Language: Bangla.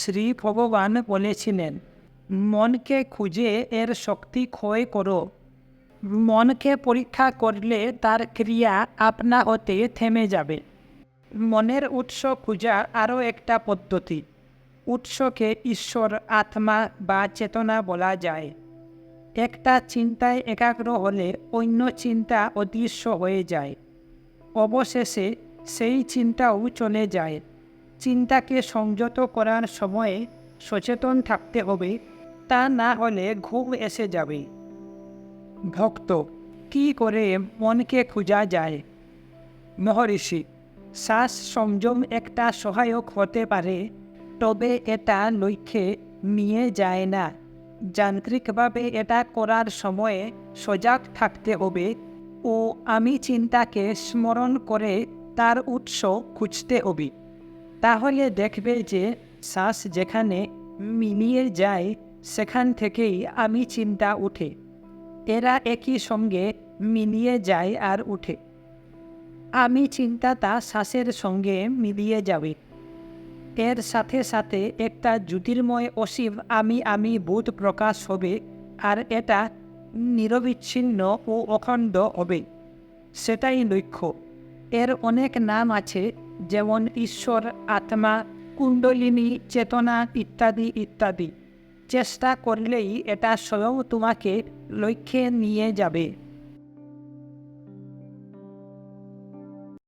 শ্রী ভগবান বলেছিলেন, মনকে খুঁজে এর শক্তি ক্ষয় করো। মনকে পরীক্ষা করলে তার ক্রিয়া আপনা হতে থেমে যাবে। মনের উৎস খোঁজার আরও একটা পদ্ধতি। উৎসকে ঈশ্বর, আত্মা বা চেতনা বলা যায়। একটা চিন্তায় একাগ্র হলে অন্য চিন্তা অদৃশ্য হয়ে যায়। অবশেষে সেই চিন্তাও চলে যায়। চিন্তাকে সংযত করার সময়ে সচেতন থাকতে হবে, তা না হলে ঘুম এসে যাবে। ভক্ত, কি করে মনকে খোঁজা যায়? মহর্ষি, শ্বাস সংযম একটা সহায়ক হতে পারে, তবে এটা লক্ষ্যে নিয়ে যায় না। যান্ত্রিকভাবে এটা করার সময়ে সজাগ থাকতে হবে ও আমি চিন্তাকে স্মরণ করে তার উৎস খুঁজতে হবে। তাহলে দেখবে যে শ্বাস যেখানে মিলিয়ে যায়, সেখান থেকেই আমি চিন্তা উঠে। এরা একই সঙ্গে মিলিয়ে যায় আর উঠে। আমি চিন্তাটা শ্বাসের সঙ্গে মিলিয়ে যাবে। এর সাথে সাথে একটা জ্যোতির্ময় অসীম আমি আমি বোধ প্রকাশ হবে, আর এটা নিরবিচ্ছিন্ন ও অখণ্ড হবে। সেটাই লক্ষ্য। এর অনেক নাম আছে, যেমন ঈশ্বর, আত্মা, কুণ্ডলিনী, চেতনা ইত্যাদি ইত্যাদি। চেষ্টা করলেই এটা স্বয়ং তোমাকে লক্ষ্যে নিয়ে যাবে।